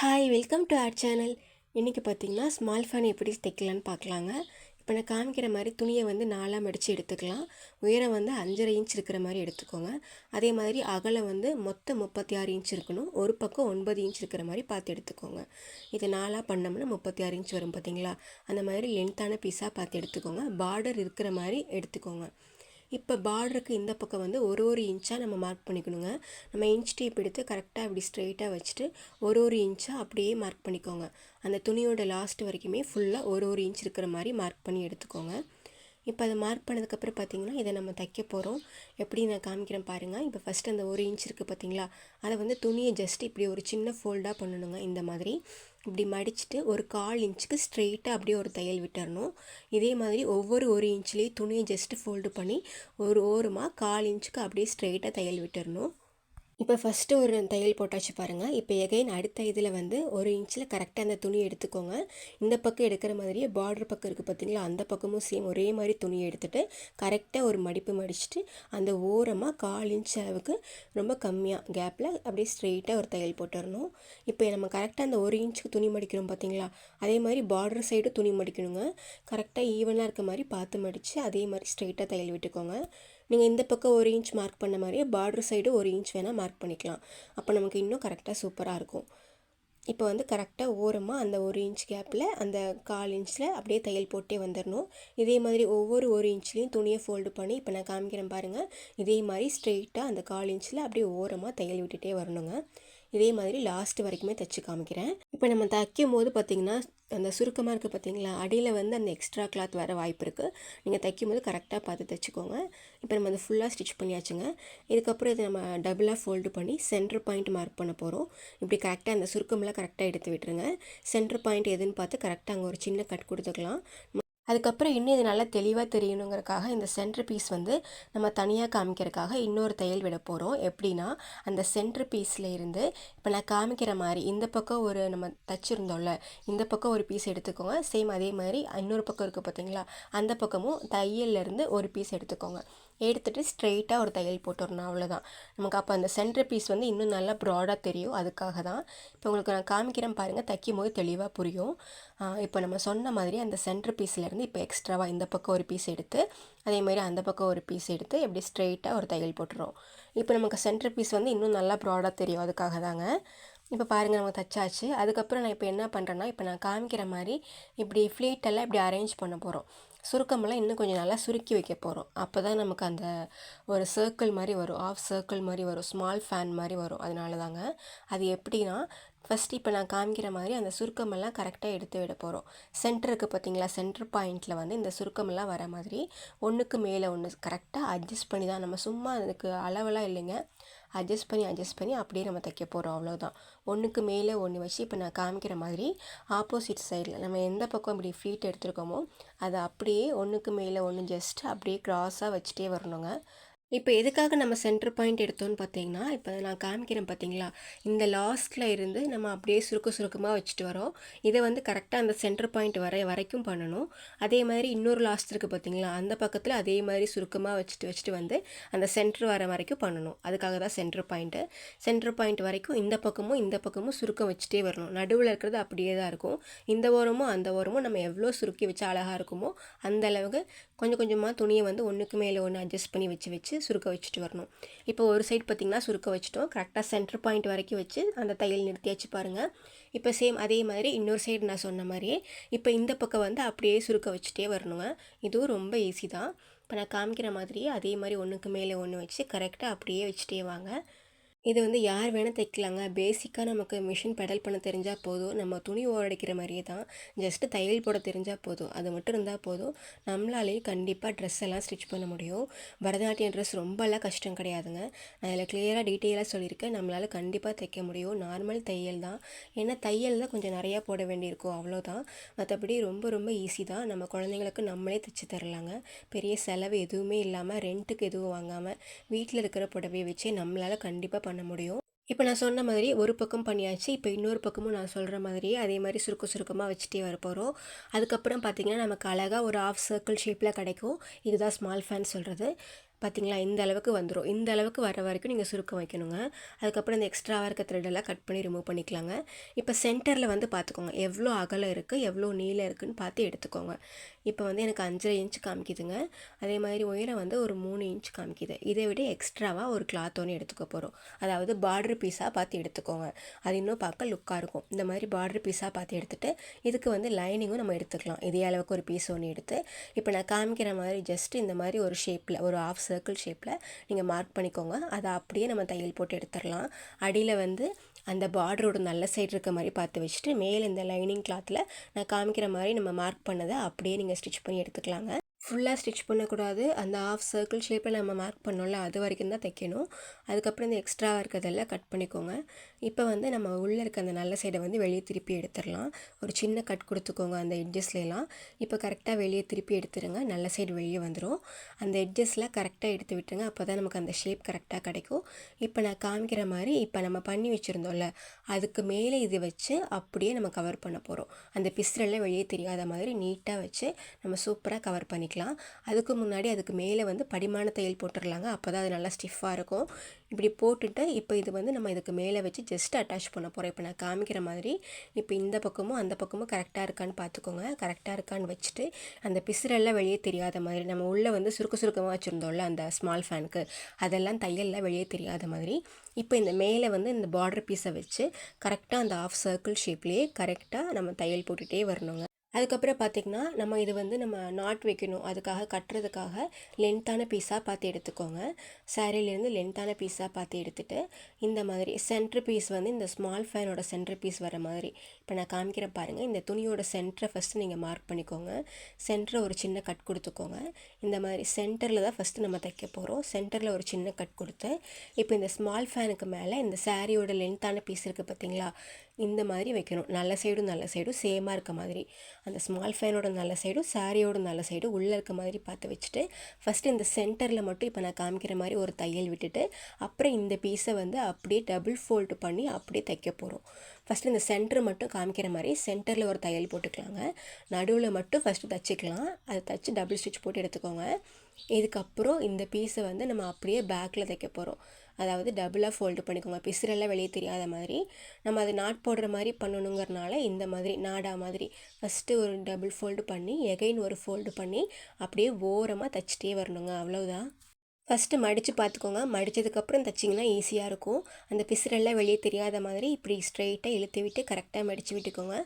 Hi welcome to our channel இன்றைக்கி பார்த்தீங்கன்னா small fan எப்படி தைக்கலான்னு பார்க்கலாங்க. இப்போ நான் காமிக்கிற மாதிரி துணியை வந்து நாலாக மடித்து எடுத்துக்கலாம். உயரம் வந்து அஞ்சரை இன்ச் இருக்கிற மாதிரி எடுத்துக்கோங்க. அதே மாதிரி அகலம் வந்து மொத்தம் முப்பத்தி ஆறு இன்ச் இருக்கணும். ஒரு பக்கம் ஒன்பது இன்ச் இருக்கிற மாதிரி பார்த்து எடுத்துக்கோங்க. இதை நாலாக பண்ணோம்னா முப்பத்தி ஆறு இன்ச் வரும் பார்த்தீங்களா? அந்த மாதிரி லென்த்தான பீஸாக பார்த்து எடுத்துக்கோங்க. பார்டர் இருக்கிற மாதிரி எடுத்துக்கோங்க. இப்போ பார்டருக்கு இந்த பக்கம் வந்து ஒரு ஒரு இன்ச்சாக நம்ம மார்க் பண்ணிக்கணுங்க. நம்ம இன்ச் டேப் எடுத்து கரெக்டாக இப்படி ஸ்ட்ரெயிட்டாக வச்சுட்டு ஒரு ஒரு இன்ச்சாக அப்படியே மார்க் பண்ணிக்கோங்க. அந்த துணியோட லாஸ்ட் வரைக்குமே ஃபுல்லாக ஒரு ஒரு இன்ச் இருக்கிற மாதிரி மார்க் பண்ணி எடுத்துக்கோங்க. இப்போ அதை மார்க் பண்ணதுக்கப்புறம் பார்த்தீங்கன்னா இதை நம்ம தைக்க போகிறோம் எப்படி நான் காமிக்கிறேன் பாருங்கள் இப்போ ஃபஸ்ட்டு அந்த ஒரு இன்ச் இருக்குது பார்த்தீங்களா? அதை வந்து துணியை ஜஸ்ட் இப்படி ஒரு சின்ன ஃபோல்டாக பண்ணணுங்க. இந்த மாதிரி. இப்படி மடிச்சுட்டு ஒரு கால் இன்ச்சுக்கு ஸ்ட்ரெயிட்டாக அப்படியே ஒரு தையல் விட்டுறணும். இதே மாதிரி ஒவ்வொரு ஒரு இன்ச்லேயும் துணியை ஜஸ்ட்டு ஃபோல்டு பண்ணி ஒரு ஓரமாக கால் இன்ச்சுக்கு அப்படியே ஸ்ட்ரெயிட்டாக தையல் விட்டுறணும். இப்போ ஃபஸ்ட்டு ஒரு தையல் போட்டாச்சு பாருங்கள் இப்போ எகைன் அடுத்த இதில் வந்து ஒரு இன்ச்சில் கரெக்டாக அந்த துணி எடுத்துக்கோங்க. இந்த பக்கம் எடுக்கிற மாதிரியே பார்டர் பக்கம் இருக்குது பார்த்தீங்களா? அந்த பக்கமும் சேம் ஒரே மாதிரி துணி எடுத்துகிட்டு கரெக்டாக ஒரு மடிப்பு மடிச்சுட்டு அந்த ஓரமாக கால் இன்ச் அளவுக்கு ரொம்ப கம்மியாக கேப்பில் அப்படியே ஸ்ட்ரெயிட்டாக ஒரு தையல் போட்டுடணும் இப்போ நம்ம கரெக்டாக அந்த ஒரு இன்ச்சுக்கு துணி மடிக்கிறோம் பார்த்தீங்களா? அதே மாதிரி பார்டர் சைடு துணி மடிக்கணுங்க. கரெக்டாக ஈவனாக இருக்க மாதிரி பார்த்து மடித்து அதே மாதிரி ஸ்ட்ரெயிட்டாக தையல் விட்டுக்கோங்க. நீங்கள் இந்த பக்கம் ஒரு இன்ச் மார்க் பண்ண மாதிரியே பார்டர் சைடு ஒரு இன்ச் வேணால் மார்க் பண்ணிக்கலாம். அப்போ நமக்கு இன்னும் கரெக்டாக சூப்பராக இருக்கும். இப்போ வந்து கரெக்டாக ஓரமாக அந்த ஒரு இன்ச் கேப்பில் அந்த கால் இன்ச்சில் அப்படியே தையல் போட்டே வந்துடணும் இதே மாதிரி ஒவ்வொரு ஒரு இன்ச்லேயும் துணியை ஃபோல்டு பண்ணி இப்போ நான் காமிக்கிறேன் பாருங்கள் இதே மாதிரி ஸ்ட்ரெயிட்டாக அந்த கால் இன்ச்சில் அப்படியே ஓரமாக தையல் விட்டுட்டே வரணுங்க. இதே மாதிரி லாஸ்ட் வரைக்குமே தைச்சி காமிக்கிறேன். இப்போ நம்ம தைக்கும் போது பார்த்திங்கன்னா அந்த சுருக்கமாக இருக்குது பார்த்தீங்களா அடியில் வந்து அந்த எக்ஸ்ட்ரா கிளாத் வர வாய்ப்பு இருக்குது நீங்கள் தைக்கும் போது கரெக்டாக பார்த்து தைச்சிக்கோங்க. இப்போ நம்ம அதை ஃபுல்லாக ஸ்டிச் பண்ணியாச்சுங்க. இதுக்கப்புறம் இதை நம்ம டபுளாக ஃபோல்டு பண்ணி சென்டர் பாயிண்ட் மார்க் பண்ண போகிறோம் இப்படி கரெக்டாக அந்த சுருக்கமெல்லாம் கரெக்டாக எடுத்து விட்டுருங்க. சென்டர் பாயிண்ட் எதுன்னு பார்த்து கரெக்டாக அங்கே ஒரு சின்ன கட் கொடுத்துக்கலாம். அதுக்கப்புறம் இன்னும் இது நல்லா தெளிவாக தெரியணுங்கிறக்காக இந்த சென்டர் பீஸ் வந்து நம்ம தனியாக காமிக்கிறதுக்காக இன்னொரு தையல் விட போகிறோம் எப்படின்னா அந்த சென்டர் பீஸில் இருந்து இப்போ நான் காமிக்கிற மாதிரி இந்த பக்கம் ஒரு நம்ம தச்சுருந்தோம்ல இந்த பக்கம் ஒரு பீஸ் எடுத்துக்கோங்க. சேம் அதே மாதிரி இன்னொரு பக்கம் இருக்குது பார்த்தீங்களா அந்த பக்கமும் தையல்லேருந்து ஒரு பீஸ் எடுத்துக்கோங்க. எடுத்துகிட்டு ஸ்ட்ரெயிட்டாக ஒரு தையல் போட்டுடணும் அவ்வளோதான் நமக்கு அப்போ அந்த சென்டர் பீஸ் வந்து இன்னும் நல்லா ப்ராடாக தெரியும் அதுக்காக தான். இப்போ உங்களுக்கு நான் காமிக்கிறேன் பாருங்கள் தைக்கும் போது தெளிவாக புரியும். இப்போ நம்ம சொன்ன மாதிரி அந்த சென்டர் பீஸ்லேருந்து இப்போ எக்ஸ்ட்ராவாக இந்த பக்கம் ஒரு பீஸ் எடுத்து அதேமாதிரி அந்த பக்கம் ஒரு பீஸ் எடுத்து எப்படி ஸ்ட்ரெயிட்டாக ஒரு தையல் போட்டுரும் இப்போ நமக்கு சென்டர் பீஸ் வந்து இன்னும் நல்லா ப்ராடாக தெரியும் அதுக்காக தாங்க. இப்போ பாருங்கள் நம்ம தச்சாச்சு. அதுக்கப்புறம் நான் இப்போ என்ன பண்ணுறேன்னா இப்போ நான் காமிக்கிற மாதிரி இப்படி ஃப்ளீட்டெல்லாம் இப்படி அரேஞ்ச் பண்ண போகிறோம் சுருக்கமெல்லாம் இன்னும் கொஞ்சம் நல்லா சுருக்கி வைக்க போகிறோம் அப்போ தான் நமக்கு அந்த ஒரு சர்க்கிள் மாதிரி வரும். ஆஃப் சர்க்கிள் மாதிரி வரும். ஸ்மால் ஃபேன் மாதிரி வரும். அதனால தாங்க அது எப்படின்னா ஃபஸ்ட்டு இப்போ நான் காமிக்கிற மாதிரி அந்த சுருக்கமெல்லாம் கரெக்டாக எடுத்து விட போகிறோம் சென்டருக்கு பார்த்தீங்களா சென்டர் பாயிண்ட்டில் வந்து இந்த சுருக்கமெல்லாம் வர மாதிரி ஒன்றுக்கு மேலே ஒன்று கரெக்டாக அட்ஜஸ்ட் பண்ணி தான் நம்ம சும்மா அதுக்கு அளவெல்லாம் இல்லைங்க. அட்ஜஸ்ட் பண்ணி அட்ஜஸ்ட் பண்ணி அப்படியே நம்ம தைக்க போகிறோம் அவ்வளோதான் ஒன்றுக்கு மேலே ஒன்று வச்சு இப்போ நான் காமிக்கிற மாதிரி ஆப்போசிட் சைடில் நம்ம எந்த பக்கம் இப்படி ஃப்ளீட் எடுத்துருக்கோமோ அதை அப்படியே ஒன்றுக்கு மேலே ஒன்று ஜஸ்ட் அப்படியே க்ராஸாக வச்சுட்டே வரணுங்க. இப்போ எதுக்காக நம்ம சென்டர் பாயிண்ட் எடுத்தோன்னு பார்த்தீங்கன்னா இப்போ நான் காமிக்கிறேன் பார்த்தீங்களா? இந்த லாஸ்ட்டில் இருந்து நம்ம அப்படியே சுருக்க சுருக்கமாக வச்சுட்டு வரோம். இதை வந்து கரெக்டாக அந்த சென்டர் பாயிண்ட் வர வரைக்கும் பண்ணணும். அதே மாதிரி இன்னொரு லாஸ்ட் இருக்குது பார்த்தீங்களா? அந்த பக்கத்தில் அதே மாதிரி சுருக்கமாக வச்சுட்டு வச்சுட்டு வந்து அந்த சென்டர் வர வரைக்கும் பண்ணணும். அதுக்காக தான் சென்டர் பாயிண்ட்டு சென்டர் பாயிண்ட் வரைக்கும் இந்த பக்கமும் இந்த பக்கமும் சுருக்கம் வச்சுட்டே வரணும். நடுவில் இருக்கிறது அப்படியே தான் இருக்கும். இந்த ஓரமும் அந்த ஓரமும் நம்ம எவ்வளோ சுருக்கி வச்சு அழகாக இருக்குமோ அந்த அளவுக்கு கொஞ்சம் கொஞ்சமாக துணியை வந்து ஒன்றுக்கு மேலே ஒன்று அட்ஜஸ்ட் பண்ணி வச்சு வச்சு சுருக்க வச்சுட்டு வரணும். இப்போ ஒரு சைடு பார்த்திங்கன்னா சுருக்க வச்சுட்டோம். கரெக்டாக சென்டர் பாயிண்ட் வரைக்கும் வச்சு அந்த தையல் நிறுத்தியாச்சு பாருங்கள் இப்போ சேம் அதே மாதிரி இன்னொரு சைடு நான் சொன்ன மாதிரியே இப்போ இந்த பக்கம் வந்து அப்படியே சுருக்க வச்சுட்டே வரணுங்க. இதுவும் ரொம்ப ஈஸி தான். இப்போ நான் காமிக்கிற மாதிரியே அதே மாதிரி ஒன்றுக்கு மேலே ஒன்று வச்சு கரெக்டாக அப்படியே வச்சுட்டே வாங்க. இது வந்து யார் வேணால் தைக்கலாங்க. பேசிக்காக நமக்கு மிஷின் பெடல் பண்ண தெரிஞ்சால் போதும். நம்ம துணி ஓரடிக்கிற மாதிரியே தான். ஜஸ்ட்டு தையல் போட தெரிஞ்சால் போதும். அது மட்டும் இருந்தால் போதும். நம்மளாலேயும் கண்டிப்பாக ட்ரெஸ் எல்லாம் ஸ்டிச் பண்ண முடியும். பரதநாட்டியம் ட்ரெஸ் ரொம்பலாம் கஷ்டம் கிடையாதுங்க. அதில் கிளியராக டீட்டெயிலாக சொல்லியிருக்கேன் நம்மளால் கண்டிப்பாக தைக்க முடியும். நார்மல் தையல் தான். ஏன்னா தையல் தான் கொஞ்சம் நிறையா போட வேண்டியிருக்கும். அவ்வளோதான். மற்றபடி ரொம்ப ரொம்ப ஈஸி தான். நம்ம குழந்தைங்களுக்கு நம்மளே தைச்சி தரலாங்க. பெரிய செலவு எதுவுமே இல்லாமல் ரெண்ட்டுக்கு எதுவும் வாங்காமல் வீட்டில் இருக்கிற புடவையை வச்சே நம்மளால் கண்டிப்பாக பண்ண பண்ண முடியும். இப்போ நான் சொன்ன மாதிரி ஒரு பக்கம் பண்ணியாச்சு இப்போ இன்னொரு பக்கமும் நான் சொல்கிற மாதிரியே அதே மாதிரி சுருக்க சுருக்கமாக வச்சுட்டே வர போகிறோம் அதுக்கப்புறம் பார்த்திங்கன்னா நமக்கு அழகாக ஒரு ஆஃப் சர்க்கிள் ஷேப்பில் கிடைக்கும். இதுதான் ஸ்மால் ஃபேன் சொல்கிறது பார்த்தீங்களா இந்த அளவுக்கு வந்துடும் இந்த அளவுக்கு வர வரைக்கும் நீங்கள் சுருக்கம் வைக்கணுங்க. அதுக்கப்புறம் இந்த எக்ஸ்ட்ராவாக இருக்க த்ரெட்டெல்லாம் கட் பண்ணி ரிமூவ் பண்ணிக்கலாங்க. இப்போ சென்டரில் வந்து பார்த்துக்கோங்க எவ்வளோ அகலம் இருக்குது எவ்வளோ நீளம் இருக்குதுன்னு பார்த்து எடுத்துக்கோங்க. இப்போ வந்து எனக்கு அஞ்சரை இன்ச் காமிக்குதுங்க. அதே மாதிரி உயரம் வந்து ஒரு மூணு இன்ச் காமிக்குது. இதை விட எக்ஸ்ட்ராவாக ஒரு கிளாத் ஒன்று எடுத்துக்க போகிறோம் அதாவது பார்டர் பீஸாக பார்த்து எடுத்துக்கோங்க. அது இன்னும் பார்க்க லுக்காக இருக்கும். இந்த மாதிரி பார்டர் பீஸாக பார்த்து எடுத்துகிட்டு இதுக்கு வந்து லைனிங்கும் நம்ம எடுத்துக்கலாம். இதே அளவுக்கு ஒரு பீஸ் ஒன்று எடுத்து. இப்போ நான் காமிக்கிற மாதிரி ஜஸ்ட் இந்த மாதிரி ஒரு ஷேப்பில் ஒரு ஆஃப் சர்க்கிள் ஷேப்பில் நீங்கள் மார்க் பண்ணிக்கோங்க. அதை அப்படியே நம்ம தையல் போட்டு எடுத்துடலாம். அடியில் வந்து அந்த பார்டரோட நல்ல சைடு இருக்க மாதிரி பார்த்து வச்சுட்டு மேலே இந்த லைனிங் கிளாத்தில் நான் காமிக்கிற மாதிரி நம்ம மார்க் பண்ணதை அப்படியே நீங்கள் ஸ்டிச் பண்ணி எடுத்துக்கலாங்க. ஃபுல்லாக ஸ்டிச் பண்ணக்கூடாது. அந்த ஆஃப் சர்க்கிள் ஷேப்பில் நம்ம மார்க் பண்ணோம்ல அது வரைக்கும் தான் தைக்கணும். அதுக்கப்புறம் இந்த எக்ஸ்ட்ராவாக இருக்கிறதெல்லாம் கட் பண்ணிக்கோங்க. இப்போ வந்து நம்ம உள்ளே இருக்க அந்த நல்ல சைடை வந்து வெளியே திருப்பி எடுத்துடலாம். ஒரு சின்ன கட் கொடுத்துக்கோங்க அந்த எட்ஜஸ்லாம் இப்போ கரெக்டாக வெளியே திருப்பி எடுத்துருங்க. நல்ல சைடு வெளியே வந்துடும் அந்த எட்ஜஸில் கரெக்டாக எடுத்து விட்டுருங்க. அப்போ தான் நமக்கு அந்த ஷேப் கரெக்டாக கிடைக்கும். இப்போ நான் காமிக்கிற மாதிரி இப்போ நம்ம பண்ணி வச்சுருந்தோம்ல அதுக்கு மேலே இது வச்சு அப்படியே நம்ம கவர் பண்ண போகிறோம் அந்த பிஸ்ரெல்லாம் வெளியே தெரியாத மாதிரி நீட்டாக வச்சு நம்ம சூப்பராக கவர் பண்ணிக்கலாம். பண்ணிக்கலாம். அதுக்கு முன்னாடி அதுக்கு மேலே வந்து படிமான தையல் போட்டுடலாங்க அப்போ தான் அது நல்லா ஸ்டிஃபாக இருக்கும். இப்படி போட்டுட்டு இப்போ இது வந்து நம்ம இதுக்கு மேலே வச்சு ஜஸ்ட் அட்டாச் பண்ண போகிறோம் இப்போ நான் காமிக்கிற மாதிரி இப்போ இந்த பக்கமும் அந்த பக்கமும் கரெக்டாக இருக்கான்னு பார்த்துக்கோங்க. கரெக்டாக இருக்கான்னு வச்சுட்டு அந்த பிசுரெல்லாம் வெளியே தெரியாத மாதிரி நம்ம உள்ளே வந்து சுருக்க சுருக்கமாக வச்சுருந்தோம்ல அந்த ஸ்மால் ஃபேனுக்கு அதெல்லாம் தையல்லாம் வெளியே தெரியாத மாதிரி இப்போ இந்த மேலே வந்து இந்த பார்டர் பீஸை வச்சு கரெக்டாக அந்த ஆஃப் சர்க்கிள் ஷேப்லேயே கரெக்டாக நம்ம தையல் போட்டுகிட்டே வரணுங்க. அதுக்கப்புறம் பார்த்திங்கன்னா நம்ம இது வந்து நம்ம நாட் வைக்கணும். அதுக்காக கட்டுறதுக்காக லென்த்தான பீஸாக பார்த்து எடுத்துக்கோங்க. சாரிலேருந்து லென்த்தான பீஸாக பார்த்து எடுத்துகிட்டு இந்த மாதிரி சென்ட்ரு பீஸ் வந்து இந்த ஸ்மால் ஃபேனோட சென்ட்ரு பீஸ் வர மாதிரி. இப்போ நான் காமிக்கிற பாருங்கள் இந்த துணியோட சென்டரை ஃபஸ்ட்டு நீங்கள் மார்க் பண்ணிக்கோங்க. சென்டரை ஒரு சின்ன கட் கொடுத்துக்கோங்க. இந்த மாதிரி சென்டரில் தான் ஃபஸ்ட்டு நம்ம தைக்க போகிறோம் சென்டரில் ஒரு சின்ன கட் கொடுத்து இப்போ இந்த ஸ்மால் ஃபேனுக்கு மேலே இந்த சாரியோட லென்த்தான பீஸ் இருக்குது பார்த்தீங்களா இந்த மாதிரி வைக்கணும். நல்ல சைடும் நல்ல சைடும் சேமாக இருக்க மாதிரி. அந்த ஸ்மால் ஃபேனோட நல்ல சைடும் சாரியோட நல்ல சைடும் உள்ளே இருக்க மாதிரி பார்த்து வச்சுட்டு ஃபஸ்ட்டு இந்த சென்டரில் மட்டும் இப்போ நான் காமிக்கிற மாதிரி ஒரு தையல் விட்டுட்டு அப்புறம் இந்த பீஸை வந்து அப்படியே டபுள் ஃபோல்டு பண்ணி அப்படியே தைக்க போகிறோம் ஃபஸ்ட்டு இந்த சென்டர் மட்டும் காமிக்கிற மாதிரி சென்டரில் ஒரு தையல் போட்டுக்கலாங்க. நடுவில் மட்டும் ஃபஸ்ட்டு தைச்சிக்கலாம். அதை தைச்சி டபுள் ஸ்டிச் போட்டு எடுத்துக்கோங்க. இதுக்கப்புறம் இந்த பீஸை வந்து நம்ம அப்படியே பேக்கில் தைக்க போகிறோம் அதாவது டபுளாக ஃபோல்டு பண்ணிக்கோங்க. பிசுரெல்லாம் வெளியே தெரியாத மாதிரி. நம்ம அதை நாட் போடுற மாதிரி பண்ணணுங்கிறனால இந்த மாதிரி நாடா மாதிரி. ஃபஸ்ட்டு ஒரு டபுள் ஃபோல்டு பண்ணி எகைன் ஒரு ஃபோல்டு பண்ணி அப்படியே ஓரமாக தைச்சிட்டே வரணுங்க. அவ்வளோதான் ஃபஸ்ட்டு மடித்து பார்த்துக்கோங்க. மடித்ததுக்கப்புறம் தைச்சிங்கன்னா ஈஸியாக இருக்கும். அந்த பிசுறெல்லாம் வெளியே தெரியாத மாதிரி இப்படி ஸ்ட்ரைட்டாக இழுத்து விட்டு கரெக்டாக மடித்து விட்டுக்கோங்க.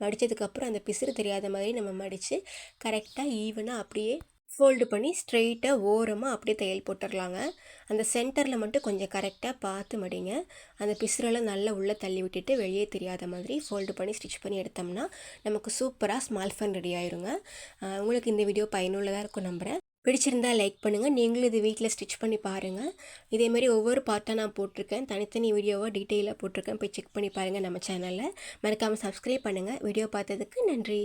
மடித்ததுக்கப்புறம் அந்த பிசுறு தெரியாத மாதிரி நம்ம மடித்து கரெக்டாக ஈவனாக அப்படியே ஃபோல்டு பண்ணி ஸ்ட்ரெயிட்டாக ஓரமாக அப்படியே தையல் போட்டுடலாங்க அந்த சென்டரில் மட்டும் கொஞ்சம் கரெக்டாக பார்த்து மடிங்க. அந்த பிசுரெல்லாம் நல்லா உள்ளே தள்ளி விட்டுட்டு வெளியே தெரியாத மாதிரி ஃபோல்டு பண்ணி ஸ்டிச் பண்ணி எடுத்தோம்னா நமக்கு சூப்பராக ஸ்மால் ஃபன் ரெடி ஆயிருங்க. உங்களுக்கு இந்த வீடியோ பயனுள்ளதாக இருக்கும் நம்புகிறேன் பிடிச்சிருந்தா லைக் பண்ணுங்கள் நீங்களும் இது வீட்டில் ஸ்டிச் பண்ணி பாருங்கள் இதேமாதிரி ஒவ்வொரு பார்ட்டாக நான் போட்டிருக்கேன். தனித்தனி வீடியோவாக டீட்டெயிலாக போட்டிருக்கேன். போய் செக் பண்ணி பாருங்கள் நம்ம சேனலில் மறக்காமல் சப்ஸ்கிரைப் பண்ணுங்கள் வீடியோ பார்த்ததுக்கு நன்றி.